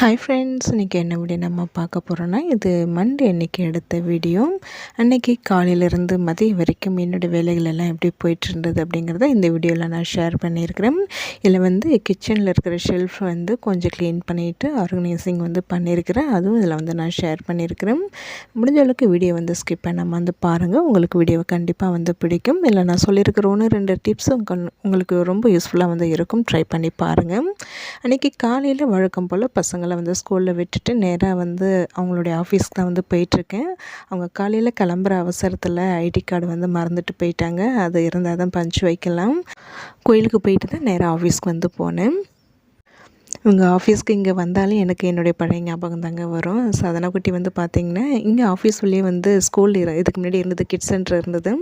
Hi friends இன்றைக்கி என்ன video நம்ம பார்க்க போகிறோன்னா இது மண்டே அன்றைக்கி எடுத்த வீடியோ அன்றைக்கி காலையிலேருந்து மதியம் வரைக்கும் என்னோடய வேலைகள் எல்லாம் எப்படி போயிட்டுருந்தது அப்படிங்கிறத இந்த வீடியோவில் நான் ஷேர் பண்ணியிருக்கிறேன். இதில் வந்து கிச்சனில் இருக்கிற ஷெல்ஃப் வந்து கொஞ்சம் க்ளீன் பண்ணிவிட்டு ஆர்கனைசிங் வந்து பண்ணியிருக்கிறேன். அதுவும் இதில் வந்து நான் ஷேர் பண்ணியிருக்கிறேன். முடிஞ்ச அளவுக்கு வீடியோ வந்து ஸ்கிப் பண்ணாமல் வந்து பாருங்கள் உங்களுக்கு வீடியோவை கண்டிப்பாக வந்து பிடிக்கும். இல்லை நான் சொல்லியிருக்கிற ஒன்று ரெண்டு டிப்ஸும் உங்களுக்கு ரொம்ப யூஸ்ஃபுல்லாக வந்து இருக்கும். ட்ரை பண்ணி பாருங்கள் அன்றைக்கி காலையில் வழக்கம் போல் பசங்க பசங்களை வந்து ஸ்கூலில் விட்டுட்டு நேராக வந்து அவங்களுடைய ஆஃபீஸ்க்கு தான் வந்து போயிட்டுருக்கேன். அவங்க காலையில் கிளம்புற அவசரத்தில் ஐடி கார்டு வந்து மறந்துட்டு போயிட்டாங்க. அது இருந்தால் தான் பஞ்சு வைக்கலாம். கோயிலுக்கு போயிட்டு தான் நேராக ஆஃபீஸ்க்கு வந்து போனேன். இவங்க ஆஃபீஸ்க்கு இங்கே வந்தாலும் எனக்கு என்னுடைய பழைய ஞாபகம் தாங்க வரும். சதனாக்குட்டி வந்து பார்த்திங்கன்னா இங்கே ஆஃபீஸ் உள்ளே வந்து ஸ்கூல் இதுக்கு முன்னாடி இருந்தது கிட்ஸ் சென்டர் இருந்தது.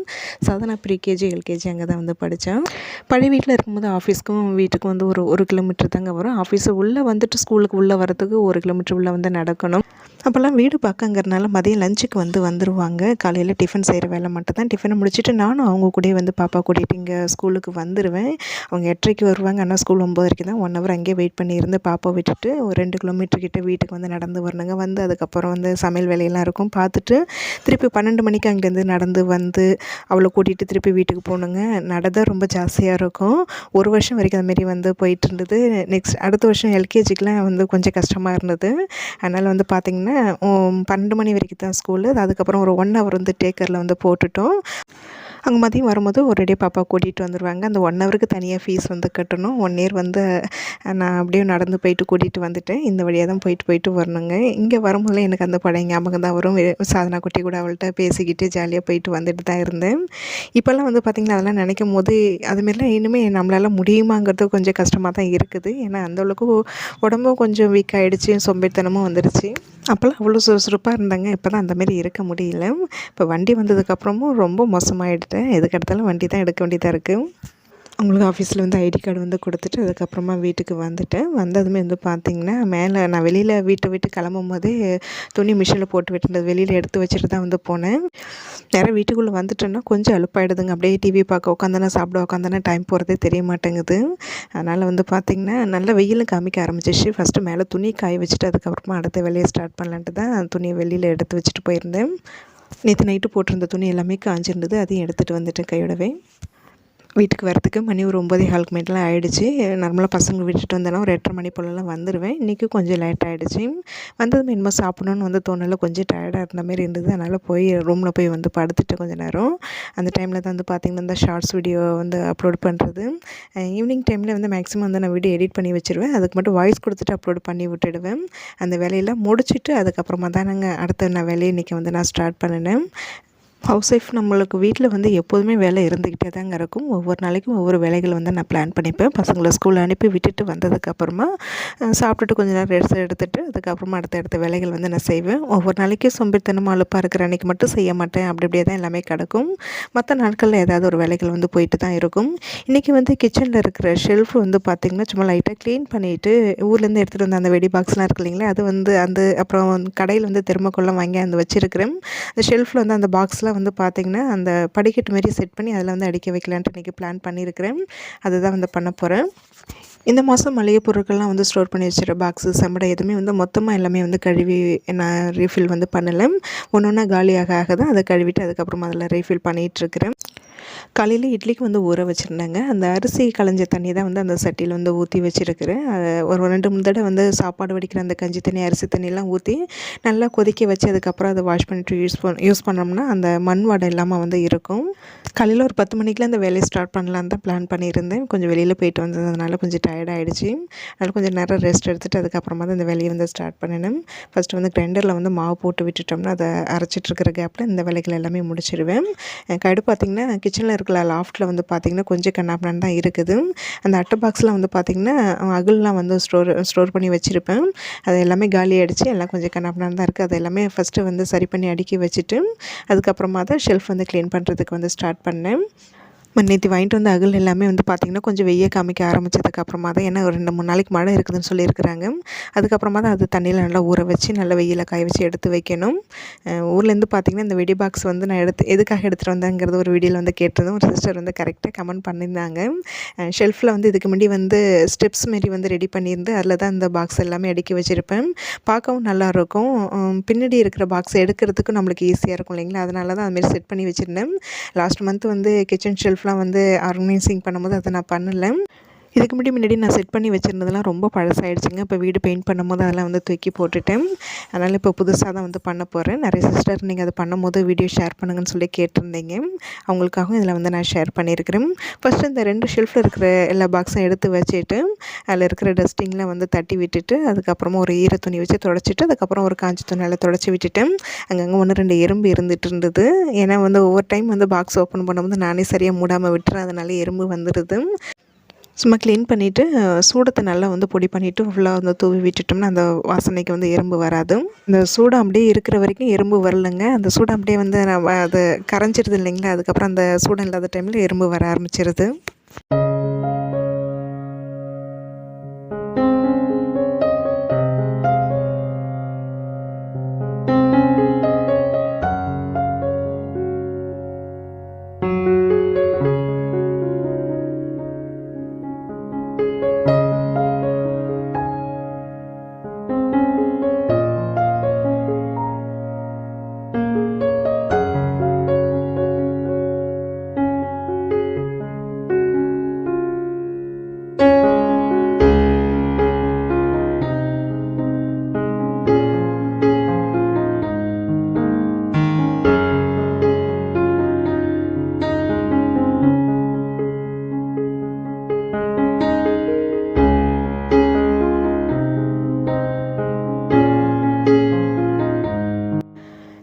சாதனா ப்ரீகேஜி எல்கேஜி அங்கே தான் வந்து படித்தேன் பழைய வீட்டில் இருக்கும்போது ஆஃபீஸ்க்கும் வீட்டுக்கும் வந்து ஒரு ஒரு கிலோமீட்டர் தாங்க வரும். ஆஃபீஸு உள்ளே வந்துட்டு ஸ்கூலுக்கு உள்ளே வரத்துக்கு ஒரு கிலோமீட்டர் உள்ளே வந்து நடக்கணும். அப்போல்லாம் வீடு பார்க்கங்கிறதுனால மதியம் லஞ்சுக்கு வந்து வந்துடுவாங்க காலையில் டிஃபன் செய்கிற வேலை மட்டும் தான் டிஃபனை முடிச்சுட்டு நானும் அவங்க கூட வந்து பாப்பா கூட்டிகிட்டு இங்கே ஸ்கூலுக்கு வந்துடுவேன் அவங்க எட்டரைக்கு வருவாங்க. ஆனால் ஸ்கூல் ஒம்பது தான். ஒன் ஹவர் அங்கேயே வெயிட் பண்ணியிருந்து பாப்பா விட்டுட்டு ஒரு ரெண்டு கிலோமீட்டர் கிட்ட வீட்டுக்கு வந்து நடந்து வரணுங்க. வந்து அதுக்கப்புறம் வந்து சமையல் வேலையெல்லாம் இருக்கும். பார்த்துட்டு திருப்பி பன்னெண்டு மணிக்கு அங்கேருந்து நடந்து வந்து அவளை கூட்டிகிட்டு திருப்பி வீட்டுக்கு போகணுங்க. நடை ரொம்ப ஜாஸ்தியாக இருக்கும். ஒரு வருஷம் வரைக்கும் அதுமாரி வந்து போயிட்டு இருந்தது. நெக்ஸ்ட் அடுத்த வருஷம் எல்கேஜிக்கெலாம் வந்து கொஞ்சம் கஷ்டமாக இருந்தது. அதனால் வந்து பார்த்திங்கன்னா பன்னெண்டு மணி வரைக்கும் தான் ஸ்கூலு அதுக்கப்புறம் ஒரு ஒன் ஹவர் வந்து டேக்கரில் வந்து போட்டுட்டோம். அங்கே மதியம் வரும்போது ஒரேடியாக பாப்பா கூட்டிகிட்டு வந்துடுவாங்க அந்த ஒன் ஹவருக்கு தனியாக ஃபீஸ் வந்து கட்டணும். ஒன் இயர் வந்து நான் அப்படியே நடந்து போயிட்டு கூட்டிகிட்டு வந்துட்டேன். இந்த வழியாக தான் போயிட்டு போயிட்டு வரணுங்க. இங்கே வரும்போது எனக்கு அந்த பழைய ஞாபகம் தான் வரும். சாதனா குட்டி கூட அவள்கிட்ட பேசிக்கிட்டு ஜாலியாக போயிட்டு வந்துட்டு தான் இருந்தேன். இப்போல்லாம் வந்து பார்த்திங்கன்னா அதெல்லாம் நினைக்கும் போது அதுமாரிலாம் இனிமேல் நம்மளால் முடியுமாங்கிறது கொஞ்சம் கஷ்டமாக தான் இருக்குது. ஏன்னா அந்தளவுக்கு உடம்பும் கொஞ்சம் வீக் ஆகிடுச்சு சொம்பேத்தனமும் வந்துடுச்சு அப்போல்லாம் அவ்வளோ சுறுசுறுப்பாக இருந்தாங்க. இப்போ தான் அந்தமாரி இருக்க முடியல. இப்போ வண்டி வந்ததுக்கப்புறமும் ரொம்ப மோசமாகிடுது எதுக்கு எடுத்தாலும் வண்டி தான் எடுக்க வேண்டியதாக இருக்குது அவங்களுக்கு ஆஃபீஸில் வந்து ஐடி கார்டு வந்து கொடுத்துட்டு அதுக்கப்புறமா வீட்டுக்கு வந்துட்டேன். வந்ததுமே வந்து பார்த்திங்கன்னா மேலே நான் வெளியில் வீட்டை விட்டு கிளம்பும் போதே துணி மிஷினில் போட்டு விட்டுருந்தது வெளியில் எடுத்து வச்சுட்டு தான் வந்து போனேன். நேராக வீட்டுக்குள்ளே வந்துட்டேன்னா கொஞ்சம் அழுப்பாயிடுதுங்க அப்படியே டிவி பார்க்க உட்காந்தானே சாப்பிட உட்காந்தானே டைம் போகிறதே தெரிய மாட்டேங்குது. அதனால் வந்து பார்த்திங்கன்னா நல்ல வெயிலும் காமிக்க ஆரம்பிச்சிச்சு. ஃபஸ்ட்டு மேலே துணி காய வச்சுட்டு அதுக்கப்புறமா அடுத்த வேலையை ஸ்டார்ட் பண்ணலான்ட்டு தான் துணியை வெளியில் எடுத்து வச்சுட்டு போயிருந்தேன். நேற்று நைட்டு போட்டிருந்த துணி எல்லாமே காஞ்சிருந்தது அதையும் எடுத்துகிட்டு வந்துட்டேன் கையோடவே. வீட்டுக்கு வரத்துக்கு மணி ஒரு ஒம்பதே காலுக்கு மேட்டெலாம் ஆகிடுச்சு நார்மலாக பசங்க விட்டுட்டு வந்தேன்னா ஒரு எட்டரை மணி போலலாம் வந்துடுவேன் இன்றைக்கும் கொஞ்சம் லேட் ஆகிடுச்சு வந்ததும் என்னமோ சாப்பிடணுன்னு வந்து தோணல கொஞ்சம் டயர்டாக இருந்த மாதிரி இருந்தது. அதனால் போய் ரூமில் போய் வந்து படுத்துட்டு கொஞ்சம் நேரம். அந்த டைமில் தான் வந்து பார்த்திங்கன்னா இந்த ஷார்ட்ஸ் வீடியோ வந்து அப்லோட் பண்ணுறது ஈவினிங் டைமில் வந்து மேக்ஸிமம் வந்து நான் வீடியோ எடிட் பண்ணி வச்சுருவேன். அதுக்கு மட்டும் வாய்ஸ் கொடுத்துட்டு அப்லோட் பண்ணி விட்டுடுவேன். அந்த வேலையெல்லாம் முடிச்சுட்டு அதுக்கப்புறமா தான் நாங்கள் அடுத்த நான் வேலையை இன்றைக்கி வந்து நான் ஸ்டார்ட் பண்ணினேன். ஹவுஸ் ஒய்ஃப் நம்மளுக்கு வீட்டில் வந்து எப்போதுமே வேலை இருந்துக்கிட்டே தாங்க இருக்கும். ஒவ்வொரு நாளைக்கும் ஒவ்வொரு வேலைகள் வந்து நான் பிளான் பண்ணிப்பேன். பசங்களை ஸ்கூல் அனுப்பி விட்டுட்டு வந்ததுக்கப்புறமா சாப்பிட்டுட்டு கொஞ்சம் நேரம் ரெஸ்ட் எடுத்துகிட்டு அதுக்கப்புறமா அடுத்த அடுத்த வேலைகள் வந்து நான் செய்வேன். ஒவ்வொரு நாளைக்கும் சொம்பித்தனமாக அழுப்பாக இருக்கிற அன்றைக்கி மட்டும் செய்ய மாட்டேன். அப்படி அப்படியே தான் எல்லாமே கிடக்கும். மற்ற நாட்களில் ஏதாவது ஒரு வேலைகள் வந்து போயிட்டு தான் இருக்கும். இன்றைக்கி வந்து கிச்சனில் இருக்கிற ஷெல்ஃப் வந்து பார்த்திங்கன்னா சும்மா லைட்டாக க்ளீன் பண்ணிவிட்டு ஊர்லேருந்து எடுத்துகிட்டு வந்த அந்த வெடி பாக்ஸ்லாம் இருக்கு இல்லைங்களா அது வந்து அந்த அப்புறம் கடையில் வந்து திருமக்கொள்ளம் வாங்கி அந்த வச்சுருக்கிறேன். அந்த ஷெல்ஃபில் வந்து அந்த பாக்ஸ்லாம் வந்து பார்த்திங்கன்னா அந்த படிக்கட்டு மாரி செட் பண்ணி அதில் வந்து அடிக்க வைக்கலான்ட்டு இன்றைக்கி பிளான் பண்ணியிருக்கிறேன் அதுதான் வந்து பண்ண போகிறேன் இந்த மாதம் மளிகை பொருட்கள்லாம் வந்து ஸ்டோர் பண்ணி வச்சுற பாக்ஸு சம்படை எதுவுமே வந்து மொத்தமாக எல்லாமே வந்து கழுவி நான் ரீஃபில் வந்து பண்ணலை. ஒன்று ஒன்றா காலியாக ஆக தான் அதை கழுவிட்டு அதுக்கப்புறமா அதில் ரீஃபில் பண்ணிகிட்ருக்கிறேன் காலையில் இட்லிக்கு வந்து ஊற வச்சுருந்தேங்க. அந்த அரிசி களைஞ்ச தண்ணி தான் வந்து அந்த சட்டியில் வந்து ஊற்றி வச்சுருக்கிறேன். ஒரு ரெண்டு மூணு தடவை வந்து சாப்பாடு வடிக்கிற அந்த கஞ்சி தண்ணி அரிசி தண்ணியெலாம் ஊற்றி நல்லா கொதிக்க வச்சு அதுக்கப்புறம் அதை வாஷ் பண்ணிட்டு யூஸ் பண் யூஸ் பண்ணோம்னா அந்த மண் வடை இல்லாமல் வந்து இருக்கும். காலையில் ஒரு பத்து மணிக்கெலாம் அந்த வேலையை ஸ்டார்ட் பண்ணலான்னு தான் பிளான் பண்ணியிருந்தேன். கொஞ்சம் வெளியில் போயிட்டு வந்ததுனால கொஞ்சம் டயர்ட் ஆகிடுச்சு அதனால் கொஞ்சம் நேரம் ரெஸ்ட் எடுத்துகிட்டு அதுக்கப்புறமா தான் இந்த வேலையை வந்து ஸ்டார்ட் பண்ணினேன். ஃபஸ்ட்டு வந்து கிரைண்டரில் வந்து மாவு போட்டு விட்டுட்டோம்னா அதை அரைச்சிட்ருக்கிற கேப்பில் இந்த வேலைகள் எல்லாமே முடிச்சிடுவேன் கடு பார்த்திங்கன்னா கிச்சனில் இருக்கிற லாஃப்ட்டில் வந்து பார்த்திங்கன்னா கொஞ்சம் கண்ணாப்பண்ணான் தான் இருக்குது. அந்த அட்டை பாக்ஸில் வந்து பார்த்திங்கன்னா அகல்லாம் வந்து ஸ்டோர் ஸ்டோர் பண்ணி வச்சுருப்பேன். அது எல்லாமே காலி அடித்து எல்லாம் கொஞ்சம் கண்ணாப்பண்ணான் தான் இருக்குது அது எல்லாமே ஃபஸ்ட்டு வந்து சரி பண்ணி அடுக்கி வச்சுட்டு அதுக்கப்புறமா தான் ஷெல்ஃப் வந்து க்ளீன் பண்ணுறதுக்கு வந்து ஸ்டார்ட் பண்ணேன். நேற்று வாங்கிட்டு வந்த அகல் எல்லாமே வந்து பார்த்திங்கன்னா கொஞ்சம் வெய்ய காமிக்க ஆரம்பித்ததுக்கப்புறமா தான் ஏன்னா ஒரு ரெண்டு மூணு நாளைக்கு மழை இருக்குதுன்னு சொல்லியிருக்கிறாங்க. அதுக்கப்புறமா தான் அது தண்ணியில் நல்லா ஊற வச்சு நல்லா வெயில காய வச்சு எடுத்து வைக்கணும். ஊர்லேருந்து பார்த்திங்கன்னா இந்த வெடி பாக்ஸ் வந்து நான் எடுத்து எதுக்காக எடுத்துகிட்டு வந்தேங்கிறது ஒரு வீடியோவில் வந்து கேட்டிருந்தேன். ஒரு சிஸ்டர் வந்து கரெக்டாக கமெண்ட் பண்ணியிருந்தாங்க. ஷெல்ஃபில் வந்து இதுக்கு முன்னாடி வந்து ஸ்டெப்ஸ் மாரி வந்து ரெடி பண்ணியிருந்து அதில் தான் இந்த பாக்ஸ் எல்லாமே அடுக்கி வச்சுருப்பேன். பார்க்கவும் நல்லாயிருக்கும் பின்னாடி இருக்கிற பாக்ஸ் எடுக்கிறதுக்கும் நம்மளுக்கு ஈஸியாக இருக்கும் இல்லைங்களா? அதனால தான் அதுமாரி செட் பண்ணி வச்சுருந்தேன். லாஸ்ட் மந்த் வந்து கிச்சன் ஷெல்ஃப் ஷெல்ஃப்லாம் வந்து ஆர்கனைசிங் பண்ணும்போது அதை நான் பண்ணலை. இதுக்கு முன்னாடி முன்னாடி நான் செட் பண்ணி வச்சுருந்ததெல்லாம் ரொம்ப பழசாயிடுச்சுங்க. இப்போ வீடு பெயிண்ட் பண்ணும்போது அதெல்லாம் வந்து தூக்கி போட்டுட்டேன். அதனால் இப்போ புதுசாக தான் வந்து பண்ண போகிறேன் நிறைய சிஸ்டர் நீங்கள் அதை பண்ணும்போது வீடியோ ஷேர் பண்ணுங்கன்னு சொல்லி கேட்டிருந்தீங்க. அவங்களுக்காகவும் இதில் வந்து நான் ஷேர் பண்ணியிருக்கிறேன். ஃபஸ்ட்டு இந்த ரெண்டு ஷெல்ஃபில் இருக்கிற எல்லா பாக்ஸும் எடுத்து வச்சுட்டு அதில் இருக்கிற டஸ்டிங்கில் வந்து தட்டி விட்டுட்டு அதுக்கப்புறமா ஒரு ஈர துணி வச்சு தொடச்சிட்டு அதுக்கப்புறம் ஒரு காஞ்சி துணியில் தொடச்சி விட்டுட்டேன். அங்கங்கே ஒன்று ரெண்டு எறும்பு இருந்துகிட்டு இருந்தது. ஏன்னா வந்து ஒவ்வொரு டைம் வந்து பாக்ஸ் ஓப்பன் பண்ணும்போது நானே சரியாக மூடாமல் விட்டுறேன். அதனால எறும்பு வந்துடுது சும்மா க்ளீன் பண்ணிவிட்டு சூடத்தை நல்லா வந்து பொடி பண்ணிவிட்டு ஃபுல்லாக வந்து தூவி விட்டுட்டோம்னா அந்த வாசனைக்கு வந்து எறும்பு வராது. இந்த சூடம் அப்படியே இருக்கிற வரைக்கும் எறும்பு வரலங்க. அந்த சூடம் அப்படியே வந்து அது கரைஞ்சிருது இல்லைங்களா? அதுக்கப்புறம் அந்த சூடம் இல்லாத டைமில் எறும்பு வர ஆரம்பிச்சிருது.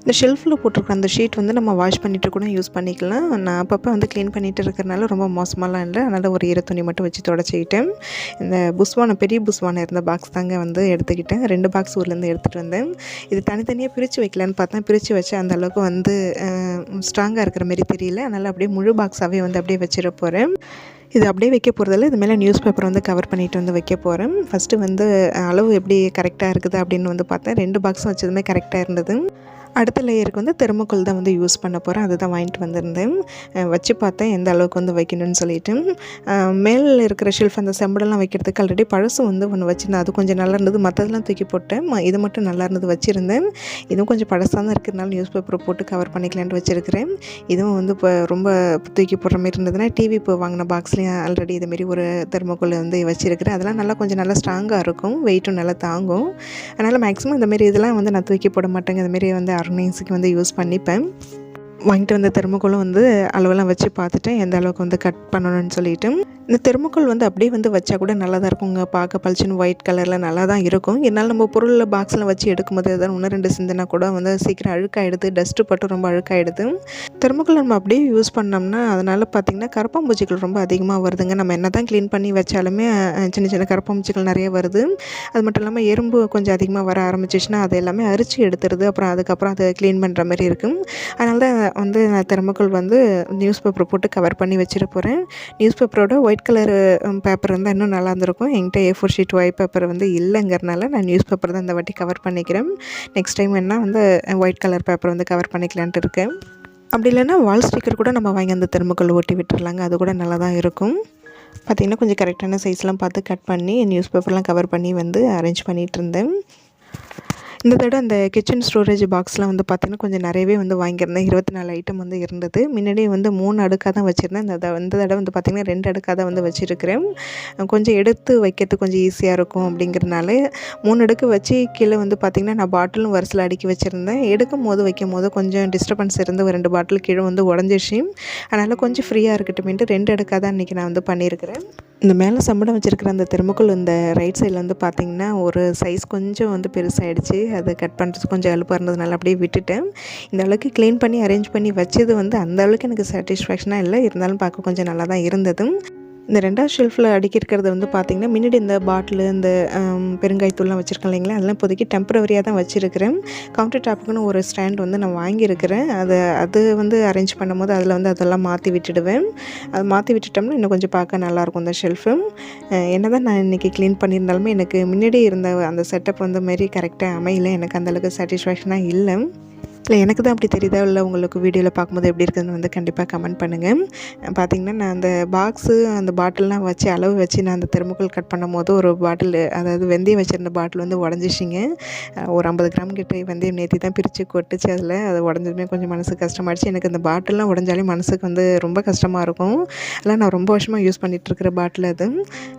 இந்த ஷெல்ஃபில் போட்டிருக்கிற அந்த ஷீட் வந்து நம்ம வாஷ் பண்ணிவிட்டு கூட யூஸ் பண்ணிக்கலாம். நான் அப்பப்போ வந்து க்ளீன் பண்ணிகிட்டு இருக்கிறனால ரொம்ப மோசமாலாம் இல்லை. அதனால் ஒரு ஈர துணி மட்டும் வச்சு தொடச்சிக்கிட்டேன். இந்த புஸ்வானை பெரிய புஸ்வானை இருந்த பாக்ஸ் தாங்க வந்து எடுத்துக்கிட்டேன். ரெண்டு பாக்ஸ் ஊர்லேருந்து எடுத்துகிட்டு வந்தேன். இது தனித்தனியாக பிரித்து வைக்கலான்னு பார்த்தேன் பிரித்து வச்சு அந்த அளவுக்கு வந்து ஸ்ட்ராங்காக இருக்கிற மாரி தெரியல. அதனால் அப்படியே முழு பாக்ஸாகவே வந்து அப்படியே வச்சிட போகிறேன் இது அப்படியே வைக்க போகிறதில்ல இது மேலே நியூஸ் பேப்பர் வந்து கவர் பண்ணிட்டு வந்து வைக்க போகிறேன் ஃபஸ்ட்டு வந்து அளவு எப்படி கரெக்டாக இருக்குது அப்படின்னு வந்து பார்த்தேன். ரெண்டு பாக்ஸும் வச்சதுமே கரெக்டாக இருந்தது. அடுத்த லேயருக்கு வந்து தெர்மோக்கோல் தான் வந்து யூஸ் பண்ண போகிறேன் அதை தான் வாங்கிட்டு வந்திருந்தேன். வச்சு பார்த்தேன் எந்த அளவுக்கு வந்து வைக்கணும்னு சொல்லிட்டு. மேலே இருக்கிற ஷெல்ஃப் அந்த செம்படெல்லாம் வைக்கிறதுக்கு ஆல்ரெடி பழசும் வந்து ஒன்று வச்சுருந்தேன். அது கொஞ்சம் நல்லா இருந்தது. மற்றதெல்லாம் தூக்கி போட்டேன். இது மட்டும் நல்லா இருந்தது வச்சுருந்தேன். இதுவும் கொஞ்சம் பழசாக தான் இருக்கிறதுனால நியூஸ் பேப்பரை போட்டு கவர் பண்ணிக்கலான்ட்டு வச்சுருக்கிறேன். இதுவும் வந்து இப்போ ரொம்ப தூக்கி போடுற மாதிரி இருந்ததுன்னா டிவி இப்போ வாங்கின பாக்ஸ்லேயும் ஆல்ரெடி இதுமாரி ஒரு தெர்மோக்கோல் வந்து வச்சுருக்கிறேன். அதெல்லாம் நல்லா கொஞ்சம் நல்லா ஸ்ட்ராங்காக இருக்கும். வெயிட்டும் நல்லா தாங்கும். அதனால் மேக்ஸிமம் இந்தமாரி இதெல்லாம் வந்து நான் தூக்கி போட மாட்டேங்க. இதுமாரி வந்து அர்னிங்ஸுக்கு வந்து யூஸ் பண்ணிப்பேன். வாங்கிட்டு வந்த தெர்மோக்கோலும் வந்து அளவெல்லாம் வச்சு பார்த்துட்டேன் எந்த அளவுக்கு வந்து கட் பண்ணணும்னு சொல்லிவிட்டு இந்த தெர்மோக்கோல் வந்து அப்படியே வந்து வச்சா கூட நல்லா தான் இருக்குங்க. பார்க்க பளிச்சுன்னு ஒயிட் கலரில் நல்லா தான் இருக்கும். என்னால் நம்ம பொருளில் பாக்ஸில் வச்சு எடுக்கும்போது எதாவது ஒன்று ரெண்டு சிந்தினா கூட வந்து சீக்கிரம் அழுக்காயிடுது டஸ்ட்டு பட்டு ரொம்ப அழுக்காயிடுது. தெர்மோக்கோல் நம்ம அப்படியே யூஸ் பண்ணோம்னா அதனால் பார்த்திங்கன்னா கரப்பாம்பூச்சிகள் ரொம்ப அதிகமாக வருதுங்க. நம்ம என்ன தான் க்ளீன் பண்ணி வச்சாலுமே சின்ன சின்ன கரப்பாம்பூச்சிகள் நிறைய வருது. அது மட்டும் இல்லாமல் எறும்பு கொஞ்சம் அதிகமாக வர ஆரம்பிச்சிச்சுன்னா அதை எல்லாமே அரிச்சு எடுத்துருது அப்புறம் அதுக்கப்புறம் அதை க்ளீன் பண்ணுற மாதிரி இருக்கும். அதனால தான் வந்து நான் தெர்மோக்கோல் வந்து நியூஸ் பேப்பர் போட்டு கவர் பண்ணி வச்சிட போகிறேன் நியூஸ் பேப்பரோட ஒயிட் கலர் பேப்பர் இருந்தால் இன்னும் நல்லா இருந்திருக்கும். என்கிட்ட A four sheet white paper வந்து இல்லைங்கிறனால நான் நியூஸ் பேப்பர் தான் இந்த வாட்டி கவர் பண்ணிக்கிறேன். நெக்ஸ்ட் டைம் என்ன வந்து ஒயிட் கலர் பேப்பர் வந்து கவர் பண்ணிக்கலான்ட்டு இருக்கேன். அப்படி இல்லைன்னா வால் ஸ்டிக்கர் கூட நம்ம வாங்கி அந்த தெருமுக்கள் ஓட்டி விட்டுறலாங்க. அது கூட நல்லா தான் இருக்கும். பார்த்திங்கன்னா கொஞ்சம் கரெக்டான சைஸ்லாம் பார்த்து கட் பண்ணி நியூஸ் பேப்பர்லாம் கவர் பண்ணி வந்து அரேஞ்ச் பண்ணிகிட்டு இருந்தேன். இந்த தடவை அந்த கிச்சன் ஸ்டோரேஜ் பாக்ஸ்லாம் வந்து பார்த்திங்கன்னா கொஞ்சம் நிறையவே வந்து வாங்கியிருந்தேன். இருபத்தி நாலு ஐட்டம் வந்து இருந்தது. முன்னாடி வந்து மூணு அடுக்காக தான் வச்சுருந்தேன். இந்த இந்த தடவை வந்து பார்த்திங்கன்னா ரெண்டு அடுக்காக தான் வந்து வச்சுருக்கிறேன். கொஞ்சம் எடுத்து வைக்கிறதுக்கு கொஞ்சம் ஈஸியாக இருக்கும் அப்படிங்கிறதுனால மூணு அடுக்கு வச்சு கீழே வந்து பார்த்திங்கன்னா நான் பாட்டிலும் வரிசையில் அடுக்கி வச்சுருந்தேன். எடுக்கும் போது வைக்கும் போது கொஞ்சம் டிஸ்டர்பன்ஸ் இருந்து ஒரு ரெண்டு பாட்டில் கீழே வந்து உடஞ்சிச்சு அதனால் கொஞ்சம் ஃப்ரீயாக இருக்கட்டும்ட்டு ரெண்டு அடுக்காக தான் இன்றைக்கி நான் வந்து பண்ணியிருக்கிறேன். இந்த மேலே சம்பளம் வச்சுருக்கிற அந்த தெருமுக்குள் இந்த ரைட் சைடில் வந்து பார்த்திங்கன்னா ஒரு சைஸ் கொஞ்சம் வந்து பெருசாகிடுச்சு அதை கட் பண்ணுறது கொஞ்சம் அழுப்பாக இருந்ததுனால அப்படியே விட்டுட்டேன். இந்த அளவுக்கு க்ளீன் பண்ணி அரேஞ்ச் பண்ணி வச்சது வந்து அந்த அளவுக்கு எனக்கு சாட்டிஸ்ஃபேக்ஷனாக இல்லை. இருந்தாலும் பார்க்க கொஞ்சம் நல்லா தான் இருந்தது இந்த ரெண்டாவது ஷெல்ஃபில் அடுக்கி இருக்கிறது வந்து பார்த்திங்கன்னா முன்னாடி இந்த பாட்டில் இந்த பெருங்காய்த்தூள்லாம் வச்சுருக்கேன் இல்லைங்களா? அதெல்லாம் இப்போதைக்கு டெம்பரவரியாக தான் வச்சுருக்கிறேன். கவுண்டர் டாப்புக்குன்னு ஒரு ஸ்டாண்ட் வந்து நான் வாங்கியிருக்கிறேன். அதை அது வந்து அரேஞ்ச் பண்ணும்போது அதில் வந்து அதெல்லாம் மாற்றி விட்டுடுவேன். அது மாற்றி விட்டுட்டோம்னா இன்னும் கொஞ்சம் பார்க்க நல்லாயிருக்கும் அந்த ஷெல்ஃபு என்ன தான் நான் இன்றைக்கி க்ளீன் பண்ணியிருந்தாலுமே எனக்கு முன்னாடி இருந்த அந்த செட்டப் வந்து மாரி கரெக்டாக அமையல. எனக்கு அந்தளவுக்கு சாட்டிஸ்ஃபேக்ஷனாக இல்லை. இல்லை எனக்கு தான் அப்படி தெரியுதா? இல்லை உங்களுக்கு வீடியோவில் பார்க்கும்போது எப்படி இருக்குதுன்னு வந்து கண்டிப்பாக கமெண்ட் பண்ணுங்கள் பார்த்தீங்கன்னா நான் அந்த பாக்ஸு அந்த பாட்டில்லாம் வச்சு அளவு வச்சு நான் அந்த தெர்முக்கல் கட் பண்ணும் போது ஒரு பாட்டில் அதாவது வெந்தயம் வச்சுருந்த பாட்டில் வந்து உடஞ்சிச்சிங்க. ஒரு ஐம்பது கிராம் கிட்ட வெந்தயம் நேற்றி தான் பிரித்து கொட்டுச்சு அதில். அது உடஞ்சதுமே கொஞ்சம் மனசு கஷ்டமாயிடுச்சு. எனக்கு அந்த பாட்டில்லாம் உடஞ்சாலே மனசுக்கு வந்து ரொம்ப கஷ்டமாக இருக்கும். அதெல்லாம் நான் ரொம்ப வருஷமாக யூஸ் பண்ணிகிட்ருக்கிற பாட்டில் அது.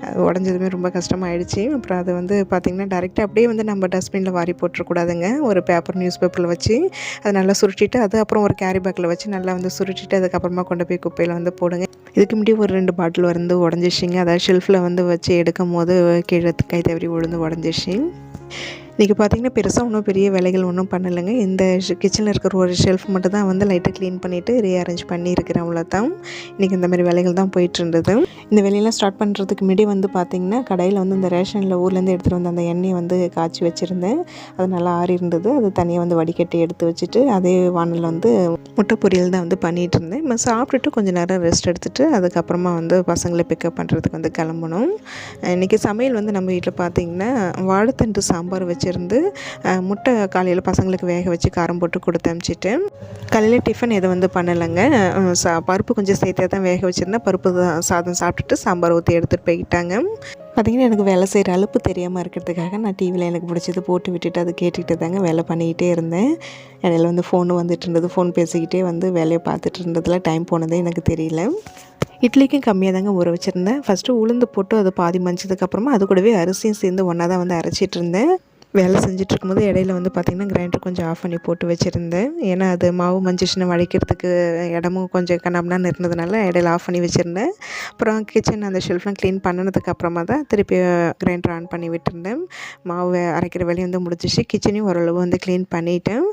அது உடஞ்சதுமே ரொம்ப கஷ்டமாயிடுச்சு. அப்புறம் அது வந்து பார்த்திங்கன்னா டேரெக்டாக அப்படியே வந்து நம்ம டஸ்ட்பினில் வாரி போட்டுறக்கூடாதுங்க. ஒரு பேப்பர் நியூஸ் பேப்பரில் வச்சு அதை நல்லா சுருட்டிட்டு அது அப்புறம் ஒரு கேரி பேக்கில் வச்சு நல்லா வந்து சுருட்டிட்டு அதுக்கப்புறமா கொண்டு போய் குப்பையில் வந்து போடுங்க. இதுக்கு முன்னாடி ஒரு ரெண்டு பாட்டில் வந்து உடஞ்சிச்சிங்க அதாவது ஷெல்ஃபில் வந்து வச்சு எடுக்கும் போது கீழே கை தவறி விழுந்து உடஞ்சிச்சிங்க இன்றைக்கி பார்த்தீங்கன்னா பெருசாக ஒன்றும் பெரிய வேலைகள் ஒன்றும் பண்ணலைங்க. இந்த கிச்சனில் இருக்கிற ஒரு ஷெல்ஃப் மட்டும் தான் வந்து லைட்டாக க்ளீன் பண்ணிவிட்டு ரீஅரேஞ்ச் பண்ணியிருக்கிறேன் அவ்வளோதான் இன்றைக்கி இந்த மாதிரி வேலைகள் தான் போயிட்டு இருந்தது. இந்த வேலையெல்லாம் ஸ்டார்ட் பண்ணுறதுக்கு முன்னாடி வந்து பார்த்திங்கன்னா கடையில் வந்து இந்த ரேஷனில் ஊர்லேருந்து எடுத்துகிட்டு வந்த அந்த எண்ணெயை வந்து காய்ச்சி வச்சுருந்தேன். அது நல்லா ஆறி இருந்தது. அது தனியாக வந்து வடிகட்டி எடுத்து வச்சுட்டு அதே வானலில் வந்து முட்டை பொரியல் தான் வந்து பண்ணிகிட்டு இருந்தேன். நம்ம சாப்பிட்டுட்டு கொஞ்சம் நேரம் ரெஸ்ட் எடுத்துகிட்டு அதுக்கப்புறமா வந்து பசங்களை பிக்கப் பண்ணுறதுக்கு வந்து கிளம்பணும். இன்றைக்கி சமையல் வந்து நம்ம வீட்டில் பார்த்திங்கன்னா வாழைத்தண்டு சாம்பார் வச்சு வச்சுருந்து முட்டை காலையில் பசங்களுக்கு வேக வச்சு காரம் போட்டு கொடுத்து அனுப்பிச்சிட்டு காலையில் டிஃபன் எதுவும் வந்து பண்ணலைங்க. சா பருப்பு கொஞ்சம் சேர்த்தே தான் வேக வச்சுருந்தேன். பருப்பு சாதம் சாப்பிட்டுட்டு சாம்பார் ஊற்றி எடுத்துகிட்டு போய்கிட்டாங்க பார்த்திங்கன்னா எனக்கு வேலை செய்கிற அலுப்பு தெரியாமல் இருக்கிறதுக்காக நான் டிவியில் எனக்கு பிடிச்சது போட்டு விட்டுட்டு அது கேட்டுக்கிட்டு தாங்க வேலை பண்ணிக்கிட்டே இருந்தேன். இடையில வந்து ஃபோனு வந்துட்டு இருந்தது. ஃபோன் பேசிக்கிட்டே வந்து வேலையை பார்த்துட்டு இருந்ததில் டைம் போனதே எனக்கு தெரியல. இட்லிக்கும் கம்மியாக தாங்க ஊற வச்சுருந்தேன். ஃபஸ்ட்டு உளுந்து போட்டு அது பாதி மஞ்சதுக்கப்புறமா அது கூடவே அரிசியும் சேர்ந்து ஒன்றா தான் வந்து அரைச்சிட்டு இருந்தேன். வேலை செஞ்சிட்ருக்கும்போது இடையில வந்து பார்த்திங்கன்னா கிரைண்டர் கொஞ்சம் ஆஃப் பண்ணி போட்டு வச்சுருந்தேன். ஏன்னா அது மாவு மஞ்சிச்சுன்னு வடிக்கிறதுக்கு இடமும் கொஞ்சம் கண்ணாமண்ணான்னு இருந்ததுனால இடையில ஆஃப் பண்ணி வச்சுருந்தேன். அப்புறம் கிச்சன் அந்த ஷெல்ஃப்லாம் க்ளீன் பண்ணினதுக்கு அப்புறமா தான் திருப்பி கிரைண்டர் ஆன் பண்ணி விட்டுருந்தேன். மாவு அரைக்கிற வேலையும் வந்து முடிஞ்சிச்சு. கிச்சனையும் ஓரளவு வந்து க்ளீன் பண்ணிட்டேன்.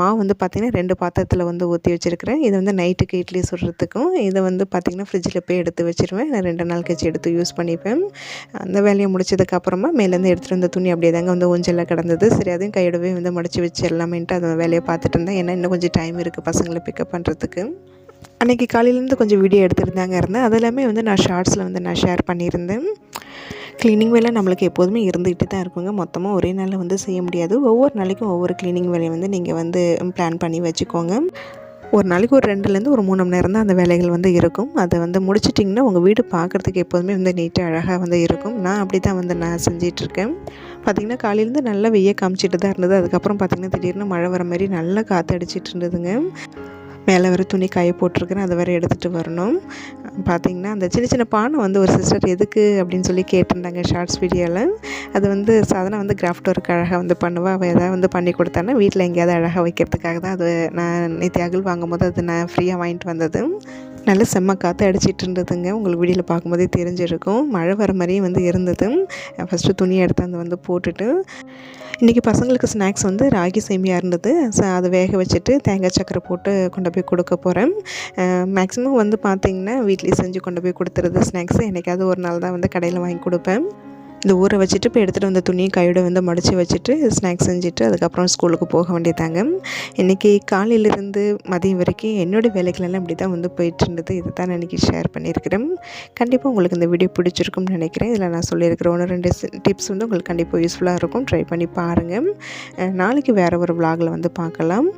மாவு வந்து பார்த்திங்கன்னா ரெண்டு பாத்திரத்தில் வந்து ஊற்றி வச்சுருக்கிறேன். இது வந்து நைட்டுக்கு இட்லி சுடுறதுக்கும் இதை வந்து பார்த்திங்கன்னா ஃப்ரிட்ஜில் போய் எடுத்து வச்சுருவேன். நான் ரெண்டு நாள் கழிச்சு எடுத்து யூஸ் பண்ணிப்பேன். அந்த வேலையை முடிச்சதுக்கப்புறமா மேலேருந்து எடுத்துகிட்டு வந்த துணி அப்படியே தாங்க வந்து ஊஞ்சலில் கிடந்தது. சரி அதையும் கையோடவே வந்து முடிச்சு வச்சு எல்லாமேன்ட்டு அந்த வேலையை பார்த்துட்டு இருந்தேன். ஏன்னா இன்னும் கொஞ்சம் டைம் இருக்குது பசங்களை பிக்கப் பண்ணுறதுக்கு அன்றைக்கி காலையிலேருந்து கொஞ்சம் வீடியோ எடுத்துருந்தாங்க இருந்தேன். அது எல்லாமே வந்து நான் ஷார்ட்ஸில் வந்து நான் ஷேர் பண்ணியிருந்தேன். க்ளீனிங் வேலை நம்மளுக்கு எப்போதுமே இருந்துகிட்டு தான் இருக்குங்க. மொத்தமாக ஒரே நாளில் வந்து செய்ய முடியாது. ஒவ்வொரு நாளைக்கும் ஒவ்வொரு க்ளீனிங் வேலையை வந்து நீங்கள் வந்து பிளான் பண்ணி வச்சுக்கோங்க. ஒரு நாளைக்கு ஒரு ரெண்டுலேருந்து ஒரு மூணு மணி நேரம் தான் அந்த வேலைகள் வந்து இருக்கும். அதை வந்து முடிச்சிட்டிங்கன்னா உங்கள் வீடு பார்க்குறதுக்கு எப்போதுமே வந்து நீட்டாக அழகாக வந்து இருக்கும். நான் அப்படி தான் வந்து நான் செஞ்சிட்ருக்கேன் பார்த்திங்கன்னா காலையிலேருந்து நல்லா வெய்ய காமிச்சிட்டு தான் இருந்தது. அதுக்கப்புறம் பார்த்திங்கன்னா திடீர்னு மழை வர மாதிரி நல்லா காற்று அடிச்சிட்டு இருந்ததுங்க. மேலே வர துணி காய போட்டிருக்கிறேன். அதை வேறு எடுத்துகிட்டு வரணும். பார்த்திங்கன்னா அந்த சின்ன சின்ன பானை வந்து ஒரு சிஸ்டர் எதுக்கு அப்படின்னு சொல்லி கேட்டிருந்தாங்க ஷார்ட்ஸ் வீடியோவில் அது வந்து சாதனை வந்து கிராஃப்ட் ஒர்க் அழகாக வந்து பண்ணுவா. அவள் எதாவது வந்து பண்ணி கொடுத்தானா வீட்டில் எங்கேயாவது அழகாக வைக்கிறதுக்காக தான். அது நான் நேற்று அகல் வாங்கும்போது அது நான் ஃப்ரீயாக வாங்கிட்டு வந்தது. நல்ல செம்ம காற்று அடிச்சிட்டு இருந்ததுங்க. உங்களுக்கு வீடியோவில் பார்க்கும்போதே தெரிஞ்சிருக்கும். மழை வர மாதிரியும் வந்து இருந்தது. ஃபஸ்ட்டு துணி எடுத்து அந்த வந்து போட்டுட்டு இன்றைக்கி பசங்களுக்கு ஸ்நாக்ஸ் வந்து ராகி சேமியா இருந்தது. ஸோ அதை வேக வச்சுட்டு தேங்காய் சக்கரை போட்டு கொண்டு போய் கொடுக்க போகிறேன் மேக்ஸிமம் வந்து பார்த்திங்கன்னா வீட்லேயே செஞ்சு கொண்டு போய் கொடுத்துருது ஸ்நாக்ஸ் எனக்காவது ஒரு நாள் தான் வந்து கடையில் வாங்கி கொடுப்பேன். இந்த ஊரை வச்சுட்டு இப்போ எடுத்துகிட்டு வந்த துணியை கையோட வந்து மடித்து வச்சுட்டு ஸ்நாக்ஸ் செஞ்சுட்டு அதுக்கப்புறம் ஸ்கூலுக்கு போக வேண்டியதாங்க. இன்றைக்கி காலையிலேருந்து மதியம் வரைக்கும் என்னோடய வேலைகளெல்லாம் இப்படி தான் வந்து போயிட்டு இருந்தது. இதை தான் நான் இன்றைக்கி ஷேர் பண்ணியிருக்கிறேன். கண்டிப்பாக உங்களுக்கு இந்த வீடியோ பிடிச்சிருக்கும்னு நினைக்கிறேன். இதில் நான் சொல்லியிருக்கிற ஒன்று ரெண்டு டிப்ஸ் வந்து உங்களுக்கு கண்டிப்பாக யூஸ்ஃபுல்லாக இருக்கும். ட்ரை பண்ணி பாருங்கள் நாளைக்கு வேறு ஒரு vlogல வந்து பார்க்கலாம்.